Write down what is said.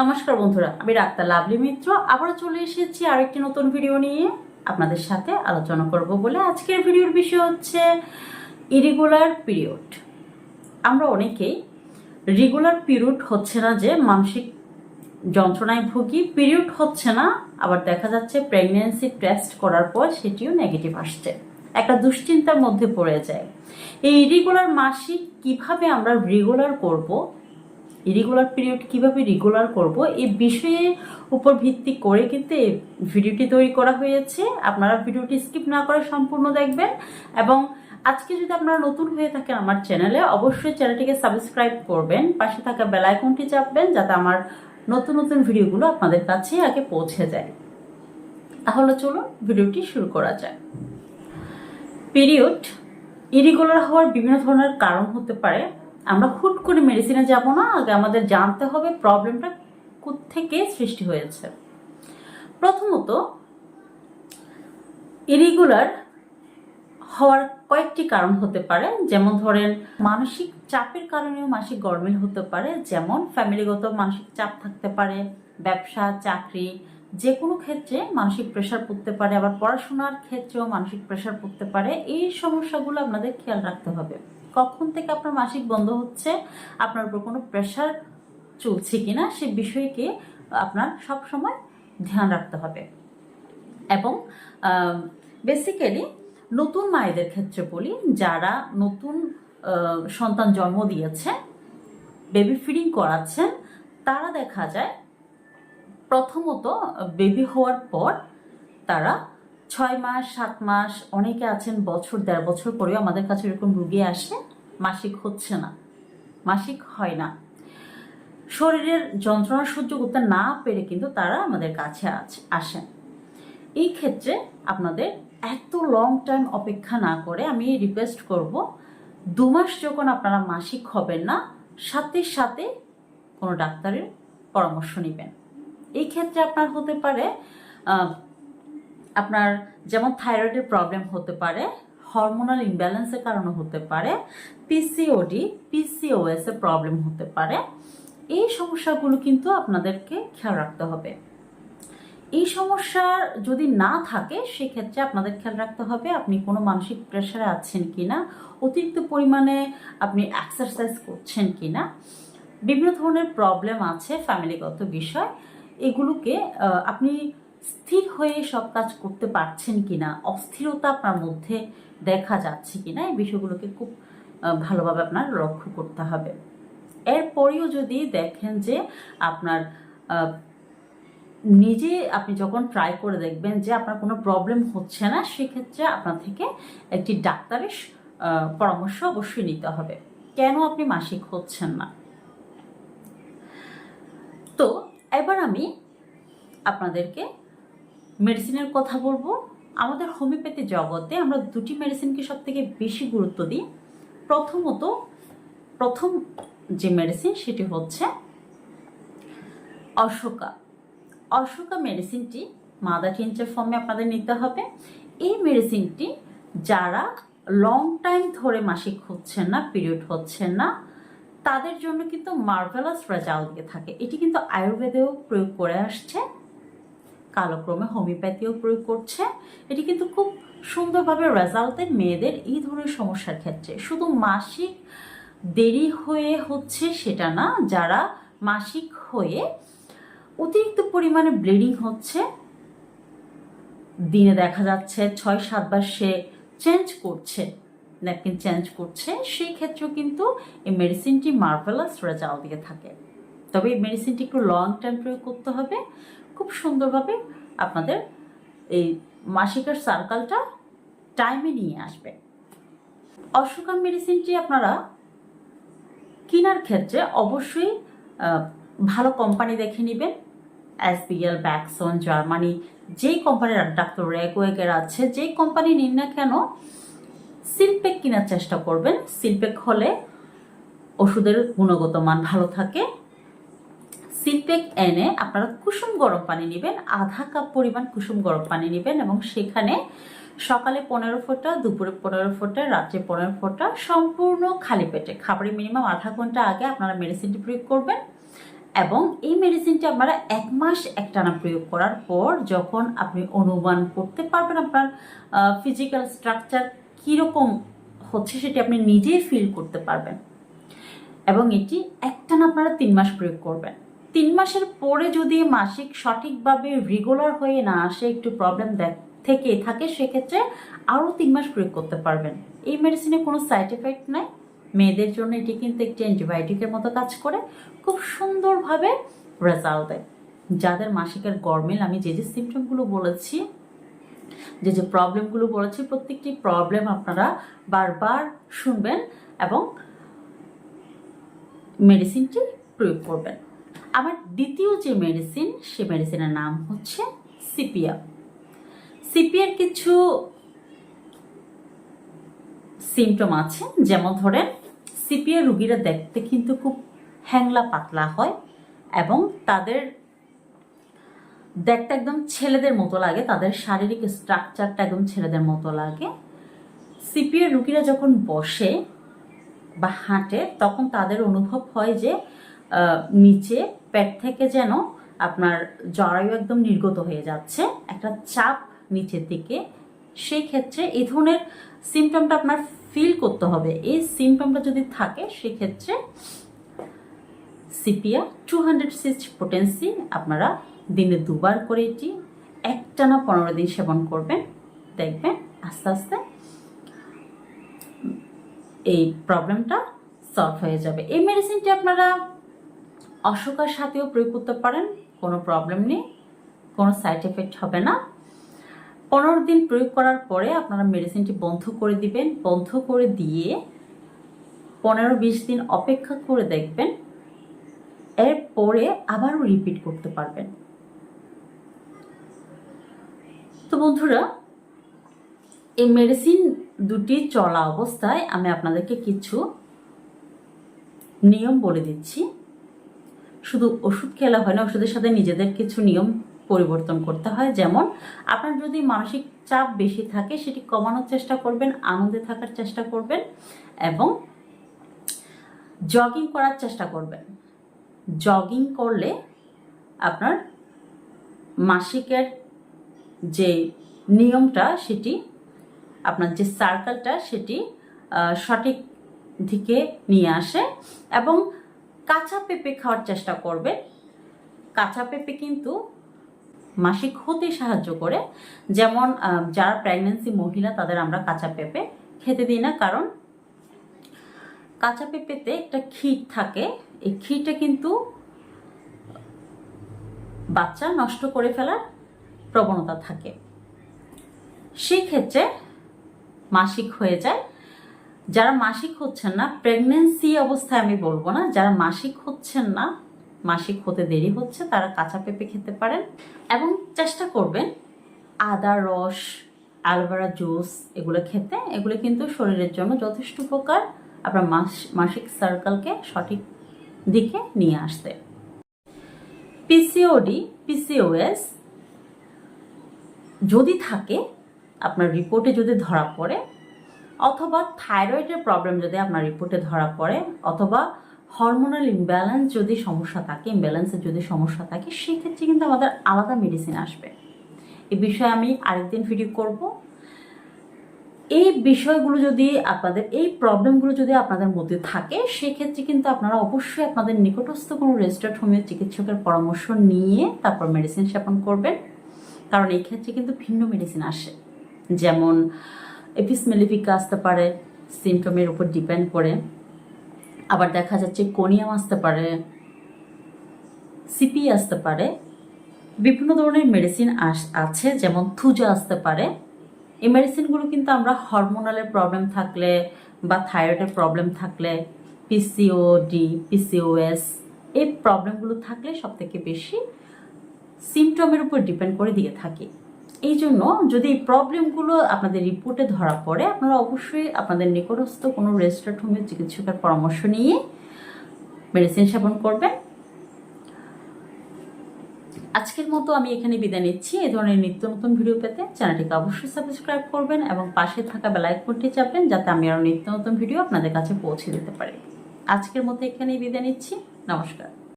নমস্কার বন্ধুরা, আমি ডাক্তার লাভলি মিত্র। আবারও চলে এসেছি আরেকটি নতুন ভিডিও নিয়ে। আপনাদের সাথে আলোচনা করব বলে আজকের ভিডিওর বিষয় হচ্ছে ইরেগুলার পিরিয়ড আমরা অনেকেই রেগুলার পিরিয়ড হচ্ছে না যে মানসিক যন্ত্রণায় ভুগি পিরিয়ড হচ্ছে না, আবার দেখা যাচ্ছে প্রেগনেন্সি টেস্ট করার পর সেটিও নেগেটিভ আসছে। একটা দুশ্চিন্তার মধ্যে পড়ে যায়। এই ইরেগুলার মাসিক কীভাবে আমরা রেগুলার করব ইরেগুলার পিরিয়ড কীভাবে রেগুলার করব এই বিষয়ের উপর ভিত্তি করে কিন্তু এই ভিডিওটি তৈরি করা হয়েছে। আপনারা ভিডিওটি স্কিপ না করে সম্পূর্ণ দেখবেন। এবং আজকে যদি আপনারা নতুন হয়ে থাকেন আমার চ্যানেলে, অবশ্যই চ্যানেলটিকে সাবস্ক্রাইব করবেন। পাশে থাকা বেল আইকনটি চাপবেন, যাতে আমার নতুন নতুন ভিডিওগুলো আপনাদের কাছে আগে পৌঁছে যায়। তাহলে চলুন ভিডিওটি শুরু করা যায় পিরিয়ড ইরেগুলার হওয়ার বিভিন্ন ধরনের কারণ হতে পারে। আমরা হুট করে মেডিসিনে যাব না, আগে আমাদের জানতে হবে প্রবলেমটা থেকে সৃষ্টি হয়েছে। প্রথমত ইরেগুলার হওয়ার কয়েকটি কারণ হতে পারে, যেমন ধরেন মানসিক চাপের কারণেও মাসিক গরমিল হতে পারে, যেমন ফ্যামিলিগত মানসিক চাপ থাকতে পারে, ব্যবসা, চাকরি যে কোনো ক্ষেত্রে মানসিক প্রেশার পড়তে পারে, আবার পড়াশোনার ক্ষেত্রেও মানসিক প্রেশার পড়তে পারে, এই সমস্যাগুলো আপনাদের খেয়াল রাখতে হবে। কখন থেকে আপনার মাসিক বন্ধ হচ্ছে, আপনার উপর কোনো প্রেশার চলছে কিনা, সে বিষয়কে আপনার সব সময় ধ্যান রাখতে হবে। এবং বেসিক্যালি নতুন মায়েদের ক্ষেত্রে বলি, যারা নতুন সন্তান জন্ম দিয়েছে বেবি ফিডিং করাচ্ছেন, তারা দেখা যায় প্রথমত বেবি হওয়ার পর তারা ছয় মাস, সাত মাস, অনেকে আছেন বছর, দেড় বছর পরেও আমাদের কাছে এরকম রুগী আসে, মাসিক হচ্ছে না, মাসিক হয় না। শরীরের যন্ত্রণা সহ্য করতে না পেরে কিন্তু তারা আমাদের কাছে আসেন। এই ক্ষেত্রে আপনাদের এত লং টাইম অপেক্ষা না করে আমি রিকোয়েস্ট করব, দু মাস যখন আপনারা মাসিক হবেন না, সাথে সাথে কোনো ডাক্তারের পরামর্শ নেবেন। এই ক্ষেত্রে আপনার হতে পারে আপনার যেমন থাইরয়েডের প্রবলেম হতে পারে হরমোনাল ইমব্যালেন্সের কারণে হতে পারে পিসিওডি পিসিওএস এর প্রবলেম হতে পারে। এই সমস্যাগুলো কিন্তু আপনাদেরকে খেয়াল রাখতে হবে। এই সমস্যা যদি না থাকে, সেক্ষেত্রে আপনাদের খেয়াল রাখতে হবে আপনি কোনো মানসিক প্রেশারে আছেন কি না অতিরিক্ত পরিমাণে আপনি এক্সারসাইজ করছেন কি না বিভিন্ন ধরনের প্রবলেম আছে ফ্যামিলিগত বিষয়। এগুলোকে আপনি স্থির হয়ে সব কাজ করতে পারছেন কিনা? অস্থিরতা আপনার মধ্যে দেখা যাচ্ছে কিনা? এই বিষয়গুলোকে খুব ভালোভাবে আপনার লক্ষ্য করতে হবে। এরপরেও যদি দেখেন যে আপনার নিজে আপনি যখন ট্রাই করে দেখবেন যে আপনার কোনো প্রবলেম হচ্ছে না, সেক্ষেত্রে আপনার থেকে একটি ডাক্তারের পরামর্শ অবশ্যই নিতে হবে। কেন আপনি মাসিক হচ্ছেন না? তো, এবার আমি আপনাদেরকে মেডিসিনের কথা বলব। আমাদের হোমিওপ্যাথি জগতে আমরা দুটি মেডিসিনকে সব থেকে বেশি গুরুত্ব দিই। প্রথমত, প্রথম যে মেডিসিন সেটি হচ্ছে অশোকা। অশোকা মেডিসিনটি মাদার টিনচার ফর্মে আপনাদের নিতে হবে। এই মেডিসিনটি যারা লং টাইম ধরে মাসিক হচ্ছেন না পিরিয়ড হচ্ছেন না, তাদের জন্য কিন্তু মার্ভেলাস রেজাল্ট দিয়ে থাকে। এটি কিন্তু আয়ুর্বেদেও প্রয়োগ করে আসছে। কালক্রমে হোমিওপ্যাথিও প্রয়োগ করছে। এটি কিন্তু খুব সুন্দরভাবে রেজাল্ট দেয় মেয়েদের এই ধরনের সমস্যার ক্ষেত্রে। শুধু মাসিক দেরি হয়ে হচ্ছে সেটা না, যারা মাসিক হয়ে অতিরিক্ত পরিমাণে ব্লিডিং হচ্ছে, দিনে দেখা যাচ্ছে ছয় সাতবার সে চেঞ্জ করছে ন্যাপকিন চেঞ্জ করছে, সেই ক্ষেত্রেও কিন্তু এই মেডিসিনটি মার্ভেলাস রেজাল্ট দিয়ে থাকে। তবে এই মেডিসিনটি একটু লং টাইম প্রয়োগ করতে হবে। খুব সুন্দরভাবে আপনাদের এই মাসিকের সার্কেলটা টাইমে নিয়ে আসবে। অশ্বকাম মেডিসিনটি আপনারা কেনার ক্ষেত্রে অবশ্যই ভালো কোম্পানি দেখে নেবেন। এসবিএল ব্যাকসন জার্মানি যেই কোম্পানির ডাক্তার রেগওয়েগের আছে, যেই কোম্পানি নিন না কেন সিলপেক কেনার চেষ্টা করবেন। সিলপেক হলে ওষুধের গুণগত মান ভালো থাকে। সিলপেক এনে আপনারা কুসুম গরম পানি নেবেন, আধা কাপ পরিমাণ কুসুম গরম পানি নেবেন এবং সেখানে সকালে পনেরো ফোঁটা, দুপুরে পনেরো ফোঁটা, রাত্রে পনেরো ফোঁটা সম্পূর্ণ খালি পেটে। খাবারের মিনিমাম আধা ঘণ্টা আগে আপনারা মেডিসিনটি প্রয়োগ করবেন এবং এই মেডিসিনটি আপনারা এক মাস একটানা প্রয়োগ করার পর যখন আপনি অনুমান করতে পারবেন আপনার ফিজিক্যাল স্ট্রাকচার কীরকম হচ্ছে সেটি আপনি নিজেই ফিল করতে পারবেন। এবং এটি একটানা আপনারা তিন মাস প্রয়োগ করবেন। তিন মাসের পরে যদি মাসিক সঠিকভাবে রেগুলার হয়ে না আসে, একটু প্রবলেম দেখ থেকে থাকে, সেক্ষেত্রে আরও তিন মাস প্রয়োগ করতে পারবেন। এই মেডিসিনে কোনো সাইড এফেক্ট নাই। মেয়েদের জন্য এটি কিন্তু একটি অ্যান্টিবায়োটিকের মতো কাজ করে। খুব সুন্দরভাবে রেজাল্ট দেয়। যাদের মাসিকের গরমিল, আমি যে যে সিমটমগুলো বলেছি, যে যে প্রবলেমগুলো বলেছি, প্রত্যেকটি প্রবলেম আপনারা বারবার শুনবেন এবং মেডিসিনটি প্রয়োগ করবেন। আমার দ্বিতীয় যে মেডিসিন সে মেডিসিনের নাম হচ্ছে সিপিয়া সিপিয়ার কিছু সিমটম আছে, যেমন ধরেন সিপিয়া রুগীরা দেখতে কিন্তু খুব হ্যাংলা পাতলা হয় এবং তাদের দেখতে একদম ছেলেদের মতো লাগে, তাদের শারীরিক স্ট্রাকচারটা একদম ছেলেদের মতো লাগে। সিপিএর রুগীরা যখন বসে বা হাঁটে, তখন তাদের অনুভব হয় যে নিচে পেট থেকে যেন আপনার জরায়ু একদম নির্গত হয়ে যাচ্ছে, একটা চাপ নিচের দিকে। সেই ক্ষেত্রে এই ধরনের সিমটমটা আপনার ফিল করতে হবে। এই সিমটমটা যদি থাকে সেক্ষেত্রে sepia two hundred six potency আপনারা দিনে দুবার করে এটি, একটানা পনেরো দিন সেবন করবেন। দেখবেন আস্তে আস্তে এই প্রবলেমটা সলভ হয়ে যাবে। এই মেডিসিনটি আপনারা অশোকার সাথেও প্রয়োগ করতে পারেন, কোনো প্রবলেম নেই, কোনো সাইড এফেক্ট হবে না। পনেরো দিন প্রয়োগ করার পরে আপনারা মেডিসিনটি বন্ধ করে দিবেন। বন্ধ করে দিয়ে পনেরো বিশ দিন অপেক্ষা করে দেখবেন। এরপরে আবারও রিপিট করতে পারবেন। তো বন্ধুরা, এই মেডিসিন দুটি চলা অবস্থায় আমি আপনাদেরকে কিছু নিয়ম বলে দিচ্ছি। শুধু ওষুধ খেলা হয় না, ওষুধের সাথে নিজেদের কিছু নিয়ম পরিবর্তন করতে হয়। যেমন, আপনার যদি মানসিক চাপ বেশি থাকে, সেটি কমানোর চেষ্টা করবেন, আনন্দে থাকার চেষ্টা করবেন এবং জগিং করার চেষ্টা করবেন। জগিং করলে আপনার মাসিকের যে নিয়মটা, সেটি আপনার যে সার্কেলটা সেটি সঠিক দিকে নিয়ে আসে এবং কাঁচা পেঁপে খাওয়ার চেষ্টা করবে। কাঁচা পেঁপে কিন্তু মাসিক হতে সাহায্য করে। যেমন যারা প্রেগনেন্সি মহিলা, তাদের আমরা কাঁচা পেঁপে খেতে দিই না, কারণ কাঁচা পেঁপেতে একটা ক্ষীর থাকে। এই ক্ষীরটা কিন্তু বাচ্চা নষ্ট করে ফেলার প্রবণতা থাকে। সেক্ষেত্রে মাসিক হয়ে যায় যারা মাসিক হচ্ছেন না প্রেগনেন্সি অবস্থায় আমি বলব না, যারা মাসিক হচ্ছেন না, মাসিক হতে দেরি হচ্ছে, তারা কাঁচা পেঁপে খেতে পারেন এবং চেষ্টা করবেন আদা, রস, অ্যালোভেরা জুস এগুলো খেতে। এগুলো কিন্তু শরীরের জন্য যথেষ্ট উপকার। আপনার মাস, মাসিক সার্কেলকে সঠিক দিকে নিয়ে আসতে। পিসিওডি পিসিওএস যদি থাকে, আপনার রিপোর্টে যদি ধরা পড়ে অথবা থাইরয়েডের প্রবলেম যদি আপনার রিপোর্টে ধরা পড়ে, অথবা হরমোনাল ইমব্যালেন্স যদি সমস্যা থাকে ইমব্যালেন্সের যদি সমস্যা থাকে, সেক্ষেত্রে কিন্তু আমাদের আলাদা মেডিসিন আসবে। এই বিষয়ে আমি আরেকদিন ভিডিও করব। এই বিষয়গুলো যদি আপনাদের, এই প্রবলেমগুলো যদি আপনাদের মধ্যে থাকে, সেক্ষেত্রে কিন্তু আপনারা অবশ্যই আপনাদের নিকটস্থ কোনো রেজিস্টার্ড হোমিও চিকিৎসকের পরামর্শ নিয়ে তারপর মেডিসিন সেবন করবেন। কারণ এই ক্ষেত্রে কিন্তু ভিন্ন মেডিসিন আসে। যেমন এপিস মেলিফিকা আসতে পারে সিমটমের উপর ডিপেন্ড করে। আবার দেখা যাচ্ছে কোনিয়াম আসতে পারে সিপি আসতে পারে, বিভিন্ন ধরনের মেডিসিন আছে, যেমন থুজা আসতে পারে। এই মেডিসিনগুলো কিন্তু আমরা হরমোনালের প্রবলেম থাকলে বা থাইরয়েডের প্রবলেম থাকলে পিসিওডি পিসিওএস এই প্রবলেমগুলো থাকলে সব থেকে বেশি সিমটমের উপর ডিপেন্ড করে দিয়ে থাকি। এই জন্য যদি এই প্রবলেমগুলো আপনাদের রিপোর্টে ধরা পড়ে, আপনারা অবশ্যই আপনাদের নিকটস্থ কোনো রেজিস্টার্ড হোমের চিকিৎসকের পরামর্শ নিয়ে মেডিসিন সেবন করবেন। আজকের মতো আমি এখানে বিদায় নিচ্ছি। এই ধরনের নিত্য নতুন ভিডিও পেতে চ্যানেলটিকে অবশ্যই সাবস্ক্রাইব করবেন এবং পাশে থাকা বেলাইকনটি চাপবেন যাতে আমি আরও নিত্য নতুন ভিডিও আপনাদের কাছে পৌঁছে দিতে পারি। আজকের মতো এখানেই বিদায় নিচ্ছি। নমস্কার।